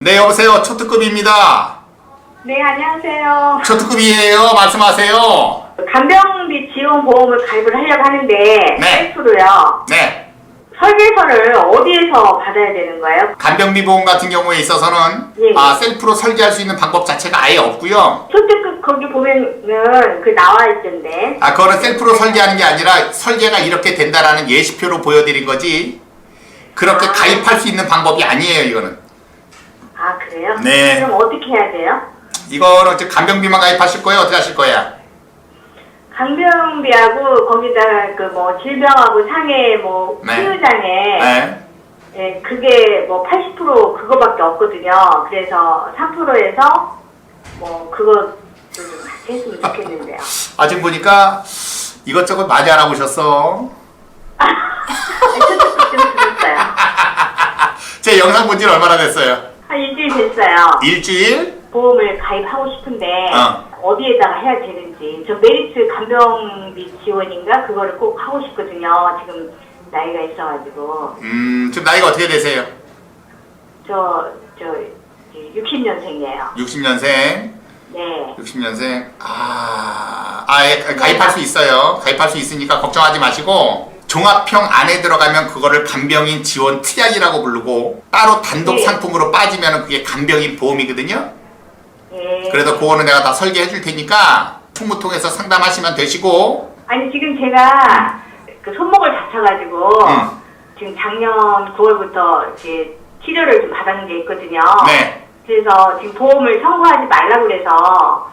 네, 여보세요. 초특급입니다. 네, 안녕하세요. 초특급이에요. 말씀하세요. 간병비 지원 보험을 가입을 하려고 하는데 네. 셀프로요. 네. 설계서를 어디에서 받아야 되는 거예요? 간병비 보험 같은 경우에 있어서는 예. 아, 셀프로 설계할 수 있는 방법 자체가 아예 없고요. 초특급 거기 보면은 그 나와 있던데. 아, 그거는 셀프로 설계하는 게 아니라 설계가 이렇게 된다라는 예시표로 보여드린 거지. 그렇게 아. 가입할 수 있는 방법이 아니에요, 이거는. 아 그래요? 네. 그럼 어떻게 해야 돼요? 이거는 이제 간병비만 가입하실 거예요? 어떻게 하실 거예요? 간병비하고 거기다 그뭐 질병하고 상해 뭐 네. 치유장애 네. 예, 그게 뭐 80% 그거밖에 없거든요. 그래서 3%에서 뭐 그거 좀 같이 했으면 좋겠는데요. 아, 지금 보니까 이것저것 많이 알아보셨어. 좀 들었어요. 제 영상 본 지는 얼마나 됐어요? 한 일주일 됐어요. 일주일? 보험을 가입하고 싶은데 어. 어디에다가 해야 되는지 저 메리트 간병비 지원인가 그거를 꼭 하고 싶거든요. 지금 나이가 있어가지고 음, 지금 나이가 어떻게 되세요? 저 저 60년생이에요. 60년생. 네. 60년생. 아, 아 예 가입할 수 있어요. 가입할 수 있으니까 걱정하지 마시고 종합형 안에 들어가면 그거를 간병인 지원 특약이라고 부르고 따로 단독 네. 상품으로 빠지면 그게 간병인 보험이거든요. 네. 그래서 그거는 내가 다 설계해 줄 테니까 총무 통해서 상담하시면 되시고 아니 지금 제가 그 손목을 다쳐가지고 음. 지금 작년 9월부터 이렇게 치료를 좀 받았는 게 있거든요. 네. 그래서 지금 보험을 청구하지 말라고 그래서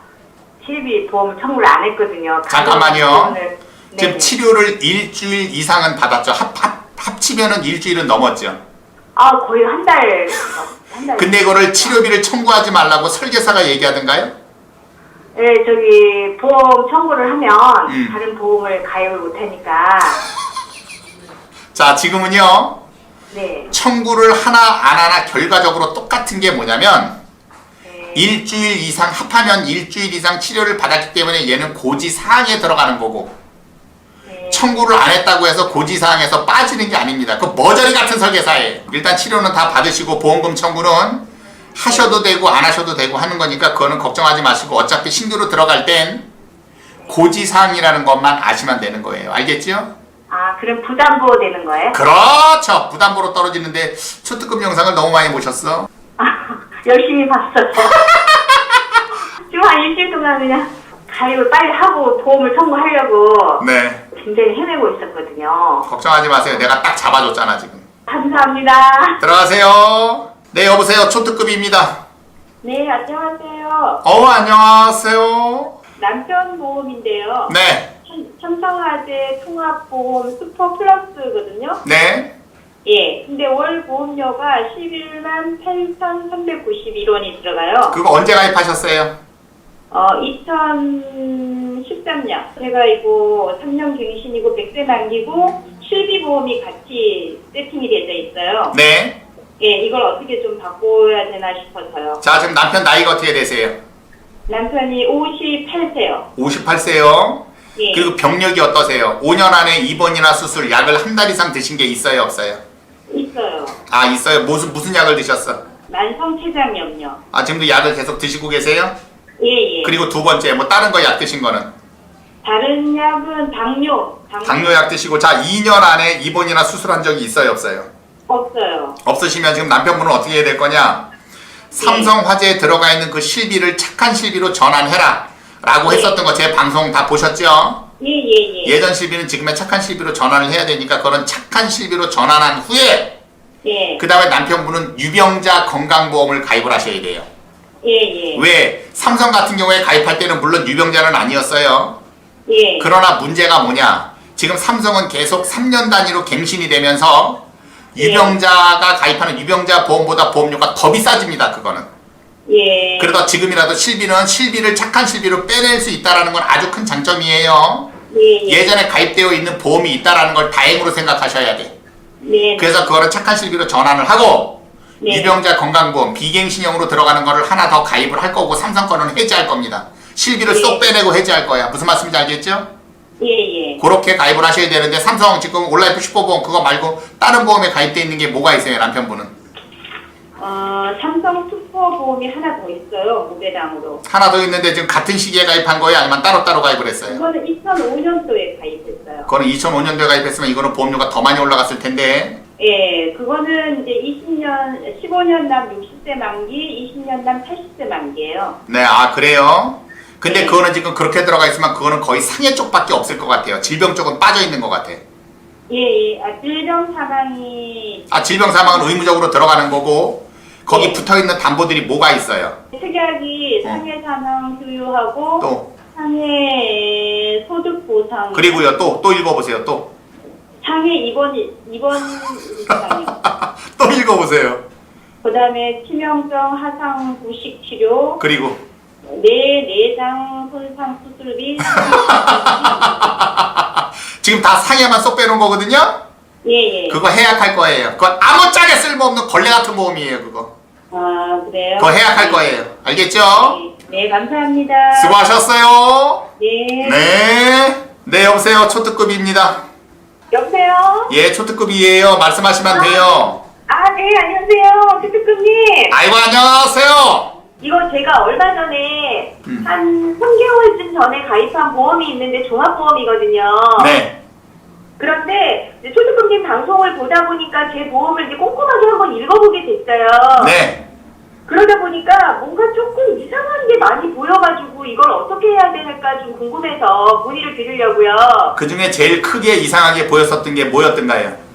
실비 보험을 청구를 안 했거든요. 잠깐만요. 보험을- 지금 네. 치료를 일주일 이상은 받았죠. 합, 합, 합치면은 일주일은 넘었죠. 아 거의 한 달. 한 달. 근데 이거를 치료비를 청구하지 말라고 설계사가 얘기하던가요? 네 저기 보험 청구를 하면 음. 다른 보험을 가입을 못하니까. 자, 지금은요. 네. 청구를 하나 안 하나 결과적으로 똑같은 게 뭐냐면 네. 일주일 이상 합하면 일주일 이상 치료를 받았기 때문에 얘는 고지 사항에 들어가는 거고 네. 청구를 안 했다고 해서 고지 사항에서 빠지는 게 아닙니다. 그 머저리 같은 설계사예요. 일단 치료는 다 받으시고 보험금 청구는 하셔도 되고 안 하셔도 되고 하는 거니까 그거는 걱정하지 마시고 어차피 신규로 들어갈 땐 고지 사항이라는 것만 아시면 되는 거예요. 알겠죠? 아 그럼 부담보 되는 거예요? 그렇죠. 부담보로 떨어지는데 초특급 영상을 너무 많이 보셨어. 열심히 봤어요. 지금 한 일주일 동안 그냥 가입을 빨리 하고 보험을 청구하려고 네. 굉장히 헤매고 있었거든요. 걱정하지 마세요. 내가 딱 잡아줬잖아 지금. 감사합니다. 들어가세요. 네 여보세요. 초특급입니다. 네, 안녕하세요. 어 안녕하세요. 남편 보험인데요. 네. 참- 삼성화재 통합보험 슈퍼 플러스거든요. 네. 예. 근데 월 보험료가 11만 8,391원이 들어가요. 그거 언제 가입하셨어요? 어, 2013년. 제가 이거 3년 갱신이고 100세 만기고 실비보험이 같이 세팅이 되어 있어요. 네. 예, 이걸 어떻게 좀 바꿔야 되나 싶어서요. 자 지금 남편 나이가 어떻게 되세요? 남편이 58세요. 58세요. 예. 그리고 병력이 어떠세요? 5년 안에 입원이나 수술 약을 한 달 이상 드신 게 있어요 없어요? 있어요. 아 있어요. 무슨 무슨 약을 드셨어? 만성 췌장염요. 아 지금도 약을 계속 드시고 계세요? 예, 예. 그리고 두 번째 뭐 다른 거 약 드신 거는? 다른 약은 당뇨. 당뇨. 당뇨약 드시고 자 2년 안에 입원이나 수술한 적이 있어요 없어요? 없어요. 없으시면 지금 남편분은 어떻게 해야 될 거냐? 삼성 화재에 들어가 있는 그 실비를 착한 실비로 전환해라 라고 네. 했었던 거 제 방송 다 보셨죠? 예, 예, 예. 예전 실비는 지금의 착한 실비로 전환을 해야 되니까 그런 착한 실비로 전환한 후에 예. 그 다음에 남편분은 유병자 건강보험을 가입을 하셔야 돼요. 예, 예. 왜? 삼성 같은 경우에 가입할 때는 물론 유병자는 아니었어요. 예. 그러나 문제가 뭐냐? 지금 삼성은 계속 3년 단위로 갱신이 되면서 예. 유병자가 가입하는 유병자 보험보다 보험료가 더 비싸집니다. 그거는. 예. 그래서 지금이라도 실비는 실비를 착한 실비로 빼낼 수 있다라는 건 아주 큰 장점이에요. 예, 예. 예전에 가입되어 있는 보험이 있다라는 걸 다행으로 생각하셔야 돼. 네. 그래서 그거를 착한 실비로 전환을 하고 네. 유병자 건강보험 비갱신형으로 들어가는 거를 하나 더 가입을 할 거고 삼성 거는 해지할 겁니다. 실비를 네. 쏙 빼내고 해지할 거야. 무슨 말씀인지 알겠죠? 예, 예. 그렇게 가입을 하셔야 되는데 삼성 지금 온라이프 슈퍼보험 그거 말고 다른 보험에 가입돼 있는 게 뭐가 있어요 남편분은? 어, 삼성 슈퍼보험이 하나 더 있어요. 무배당으로. 하나 더 있는데 지금 같은 시기에 가입한 거예요? 아니면 따로따로 가입을 했어요? 그거는 2005년도에 가입했어요. 그거는 2005년도에 가입했으면 이거는 보험료가 더 많이 올라갔을 텐데 예, 그거는 이제 20년, 15년 남 60세 만기, 20년 남 80세 만기예요. 네, 아 그래요? 근데 네. 그거는 지금 그렇게 들어가 있으면 그거는 거의 상해 쪽밖에 없을 것 같아요. 질병 쪽은 빠져 있는 것 같아. 예, 예. 아, 질병 사망이 아 질병 사망은 의무적으로 들어가는 거고 거기 네. 붙어 있는 담보들이 뭐가 있어요? 특약이 어. 상해 사망 수유하고 또 상해 소득 보상 그리고요 또 또 읽어보세요 또또 상해 입원 입원 보상이 또 읽어보세요. 그 다음에 치명성 하상 부식 치료 그리고 뇌 내장 손상 수술비 지금 다 상해만 쏙 빼놓은 거거든요. 예 예 그거 해약할 거예요. 그건 아무짝에 쓸모없는 걸레 같은 보험이에요. 그거 아 그래요 그거 해약할 거예요. 알겠죠? 네, 네 감사합니다 수고하셨어요. 네, 네. 네, 여보세요. 초특급입니다. 여보세요 예, 초특급이에요. 말씀하시면 돼요. 아 네 안녕하세요 주특급님 아이고, 안녕하세요. 이거 제가 얼마 전에 음. 한 3개월쯤 전에 가입한 보험이 있는데 종합보험이거든요. 네. 그런데 이제 초특급님 방송을 보다 보니까 제 보험을 이제 꼼꼼하게 한번 읽어보게 됐어요. 네. 그러다 보니까 뭔가 조금 이상한 게 많이 보여가지고 이걸 어떻게 될까 좀 궁금해서 문의를 드리려고요. 그 중에 제일 크게 이상하게 보였었던 게 뭐였던가요?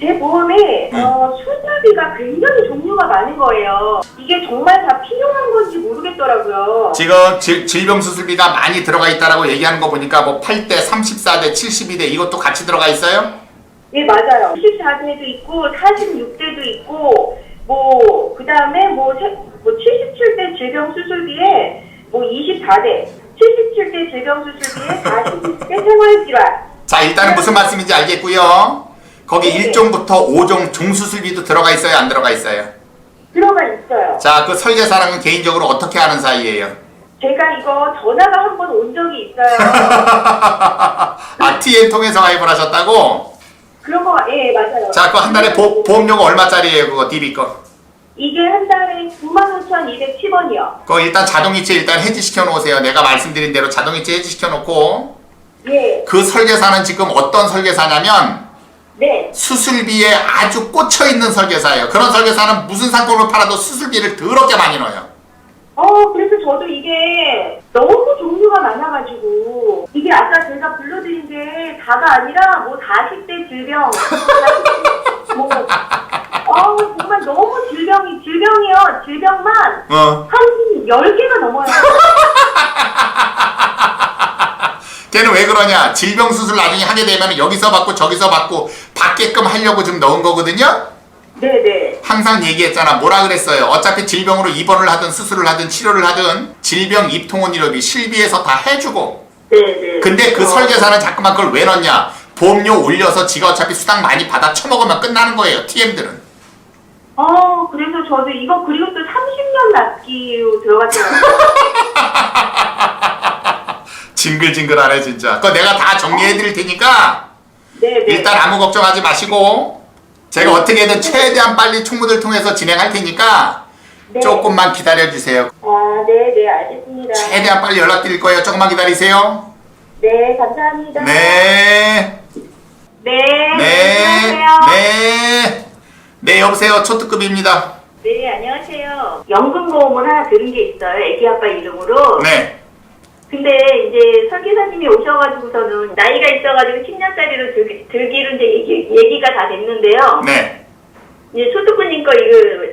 제 보험에 음. 어, 수술비가 굉장히 종류가 많은 거예요. 이게 정말 다 필요한 건지 모르겠더라고요. 지금 질, 질병 수술비가 많이 들어가 있다라고 얘기하는 거 보니까 뭐 8대, 34대, 72대 이것도 같이 들어가 있어요? 네, 맞아요. 14대도 있고, 46대도 있고, 뭐, 그 다음에 뭐, 세- 뭐 77대 질병 수술비에 뭐 24대, 77대 질병수술비에 46대 생활질환. 자, 일단은 무슨 말씀인지 알겠고요. 거기 네. 1종부터 5종 종수술비도 들어가 있어요? 안 들어가 있어요? 들어가 있어요. 자, 그 설계사랑은 개인적으로 어떻게 하는 사이예요? 제가 이거 전화가 한 번 온 적이 있어요. 아, TN 통해서 가입을 하셨다고? 그런 거, 예, 맞아요. 자, 그한 달에 보, 보험료가 얼마짜리예요, 그거, DB 거? 이게 한 달에 95,210원이요. 그거 일단 자동이체 일단 해지시켜 놓으세요. 내가 말씀드린 대로 자동이체 해지시켜 놓고, 예, 그 설계사는 지금 어떤 설계사냐면, 네. 수술비에 아주 꽂혀 있는 설계사예요. 그런 설계사는 무슨 상품을 팔아도 수술비를 더럽게 많이 넣어요. 어, 그래서 저도 이게 너무 종류가 많아가지고, 이게 아까 제가 불러드린 게 다가 아니라 뭐 40대 질병, 40대 뭐, 어, 정말 너무 질병이, 질병이요. 질병만 어. 한 10개가 넘어요. 걔는 왜 그러냐? 질병 수술 나중에 하게 되면 여기서 받고 저기서 받고 받게끔 하려고 좀 넣은 거거든요? 네네. 항상 얘기했잖아. 뭐라 그랬어요? 어차피 질병으로 입원을 하든 수술을 하든 치료를 하든 질병 입통원 의료비 실비에서 다 해주고 네네. 근데 그 어, 설계사는 자꾸만 그걸 왜 넣냐? 보험료 올려서 지가 어차피 수당 많이 받아 처먹으면 끝나는 거예요. TM들은. 어, 그래서 저도 이거 그리고 또 30년 납기로 들어갔더라고요. 징글징글하네 진짜. 그거 내가 다 정리해드릴 테니까 네 네. 일단 아무 걱정하지 마시고 제가 어떻게든 최대한 빨리 총무들 통해서 진행할 테니까 네. 조금만 기다려주세요. 아, 네 네, 알겠습니다. 최대한 빨리 연락드릴 거예요. 조금만 기다리세요. 네, 감사합니다. 네. 네, 네. 안녕하세요. 네. 네, 여보세요. 초특급입니다. 네, 안녕하세요. 연금보험을 하나 들은 게 있어요. 애기 아빠 이름으로. 네. 근데 이제 설계사님이 오셔가지고서는 나이가 있어가지고 10년짜리로 들, 들기로 이제 얘기, 얘기가 다 됐는데요. 네. 이제 소뚜꾸님 거 이거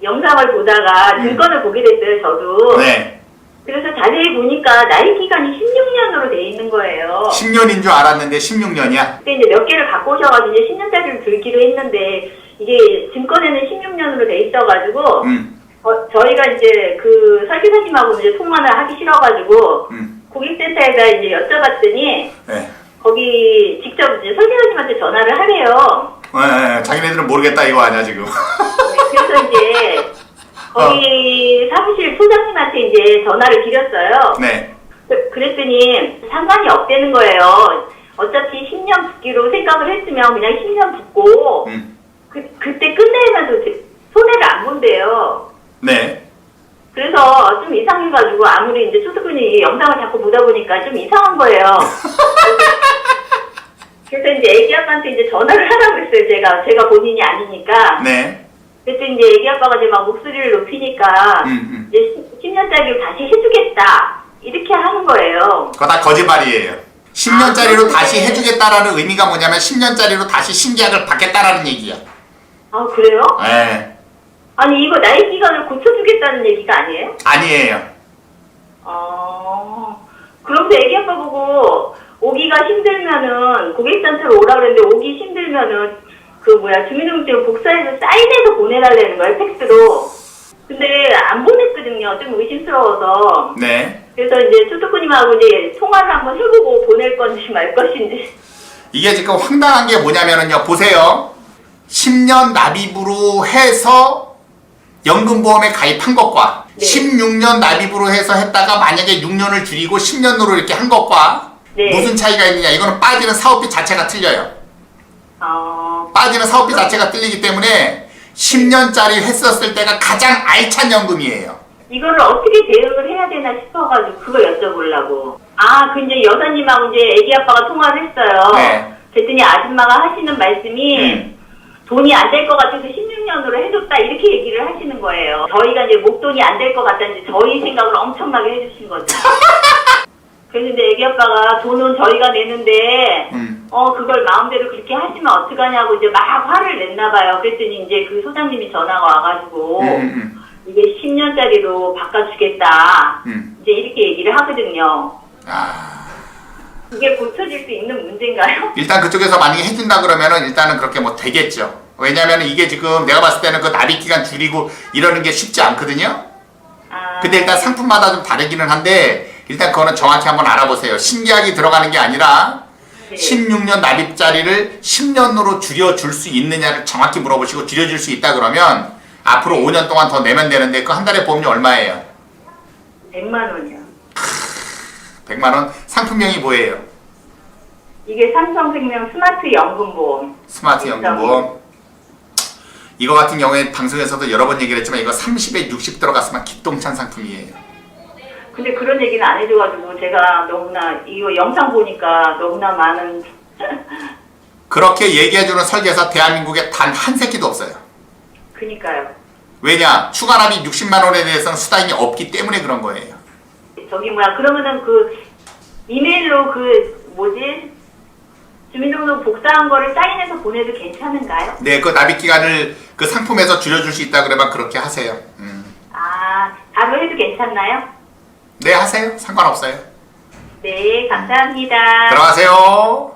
영상을 보다가 증권을 보게 됐어요, 저도. 음. 네. 그래서 자세히 보니까 나이 기간이 16년으로 돼 있는 거예요. 10년인 줄 알았는데 16년이야. 그때 이제 몇 개를 갖고 오셔가지고 이제 10년짜리를 들기로 했는데 이게 증권에는 16년으로 돼 있어가지고 음. 어, 저희가 이제 그 설계사님하고 이제 통화를 하기 싫어가지고 음. 고객센터에다 이제 여쭤봤더니 네. 거기 직접 이제 설계사님한테 전화를 하래요. 네, 네. 자기네들은 모르겠다 이거 아니야 지금. 네, 그래서 이제 거기 사무실 소장님한테 이제 전화를 드렸어요. 네. 그- 그랬더니 상관이 없다는 거예요. 어차피 10년 붙기로 생각을 했으면 그냥 10년 붙고 음. 그, 그때 끝내면서 되- 손해를 안 본대요. 네. 그래서 좀 이상해가지고 아무리 이제 초특근이 이 영상을 자꾸 보다 보니까 좀 이상한 거예요. 그래서 이제 애기 아빠한테 이제 전화를 하라고 했어요. 제가 제가 본인이 아니니까. 네. 그랬더니 이제 애기 아빠가 이제 막 목소리를 높이니까 음, 음. 이제 10년짜리를 다시 해주겠다 이렇게 하는 거예요. 그거 다 거짓말이에요. 10년짜리로 아, 다시. 해주겠다라는 의미가 뭐냐면 10년짜리로 다시 신계약을 받겠다라는 얘기야. 아 그래요? 네. 아니 이거 나이 기간을 고쳐주겠다는 얘기가 아니에요? 아니에요. 어 그러면서 애기 아빠 보고 오기가 힘들면은 고객센터로 오라 그랬는데 오기 힘들면은 그 뭐야 주민등록증 복사해서 사인해서 보내달라는 거예요 팩스로. 근데 안 보냈거든요. 좀 의심스러워서. 네. 그래서 이제 투투쿠님하고 이제 통화를 한번 해보고 보낼 건지 말 것인지. 이게 지금 황당한 게 뭐냐면은요, 보세요. 10년 납입으로 해서 연금보험에 가입한 것과 네. 16년 납입으로 해서 했다가 만약에 6년을 줄이고 10년으로 이렇게 한 것과 네. 무슨 차이가 있느냐. 이거는 빠지는 사업비 자체가 틀려요. 어, 빠지는 사업비 자체가 틀리기 때문에 10년짜리 했었을 때가 가장 알찬 연금이에요. 이거를 어떻게 대응을 해야 되나 싶어가지고 그거 여쭤보려고. 아, 그 이제 여사님하고 이제 애기 아빠가 통화를 했어요. 네. 그랬더니 아줌마가 하시는 말씀이 음. 돈이 안 될 것 같아서 16년으로 해줬다 이렇게 얘기를 하시는 거예요. 저희가 이제 목돈이 안 될 것 같다는지 저희 생각을 엄청나게 해주신 거죠. 그래서 이제 애기 아빠가 돈은 저희가 내는데 음. 어 그걸 마음대로 그렇게 하시면 어떡하냐고 이제 막 화를 냈나 봐요. 그랬더니 이제 그 소장님이 전화가 와가지고 음, 음, 이게 10년짜리로 바꿔주겠다. 음. 이제 이렇게 얘기를 하거든요. 아. 이게 고쳐질 수 있는 문제인가요? 일단 그쪽에서 만약에 해준다 그러면은 일단은 그렇게 뭐 되겠죠. 왜냐면 이게 지금 내가 봤을 때는 그 납입 기간 줄이고 이러는 게 쉽지 않거든요. 아, 근데 일단 상품마다 좀 다르기는 한데 일단 그거는 정확히 한번 알아보세요. 신계약이 들어가는 게 아니라 네. 16년 납입자리를 10년으로 줄여줄 수 있느냐를 정확히 물어보시고 줄여줄 수 있다 그러면 앞으로 5년 동안 더 내면 되는데 그 한 달에 보험료 얼마예요? 100만 원이요. 100만 원. 상품명이 뭐예요? 이게 삼성생명 스마트 연금보험. 스마트 연금보험. 이거 같은 경우에 방송에서도 여러 번 얘기를 했지만 이거 30에 60 들어갔으면 기똥찬 상품이에요. 근데 그런 얘기는 안 해줘가지고 제가 너무나 이거 영상 보니까 너무나 많은 그렇게 얘기해주는 설계사 대한민국에 단 한 새끼도 없어요. 그니까요. 왜냐? 추가납입 60만 원에 대해서는 수당이 없기 때문에 그런 거예요. 저기 뭐야 그러면은 그 이메일로 그 뭐지 주민등록 복사한 거를 사인해서 보내도 괜찮은가요? 네, 그 납입 기간을 그 상품에서 줄여줄 수 있다 그러면 그렇게 하세요. 음. 아 바로 해도 괜찮나요? 네, 하세요. 상관없어요. 네 감사합니다. 들어가세요.